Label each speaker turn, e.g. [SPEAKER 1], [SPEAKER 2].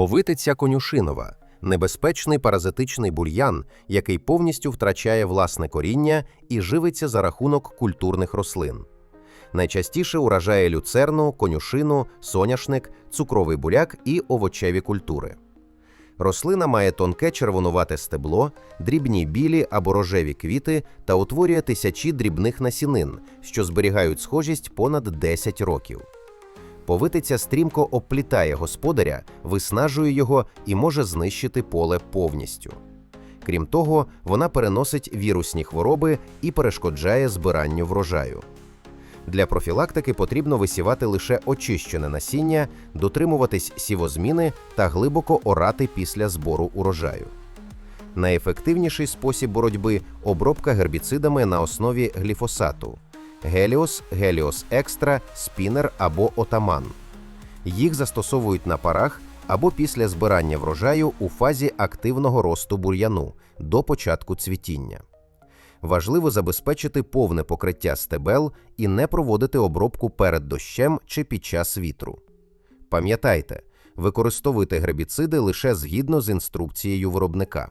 [SPEAKER 1] Повитиця конюшинова небезпечний паразитичний бур'ян, який повністю втрачає власне коріння і живиться за рахунок культурних рослин. Найчастіше уражає люцерну, конюшину, соняшник, цукровий буряк і овочеві культури. Рослина має тонке червонувате стебло, дрібні білі або рожеві квіти та утворює тисячі дрібних насінин, що зберігають схожість понад 10 років. Повитиця стрімко обплітає господаря, виснажує його і може знищити поле повністю. Крім того, вона переносить вірусні хвороби і перешкоджає збиранню врожаю. Для профілактики потрібно висівати лише очищене насіння, дотримуватись сівозміни та глибоко орати після збору урожаю. Найефективніший спосіб боротьби обробка гербіцидами на основі гліфосату Геліос, Геліос Екстра, Спінер або Отаман. Їх застосовують на парах або після збирання врожаю у фазі активного росту бур'яну до початку цвітіння. Важливо забезпечити повне покриття стебел і не проводити обробку перед дощем чи під час вітру. Пам'ятайте, використовуйте гербіциди лише згідно з інструкцією виробника.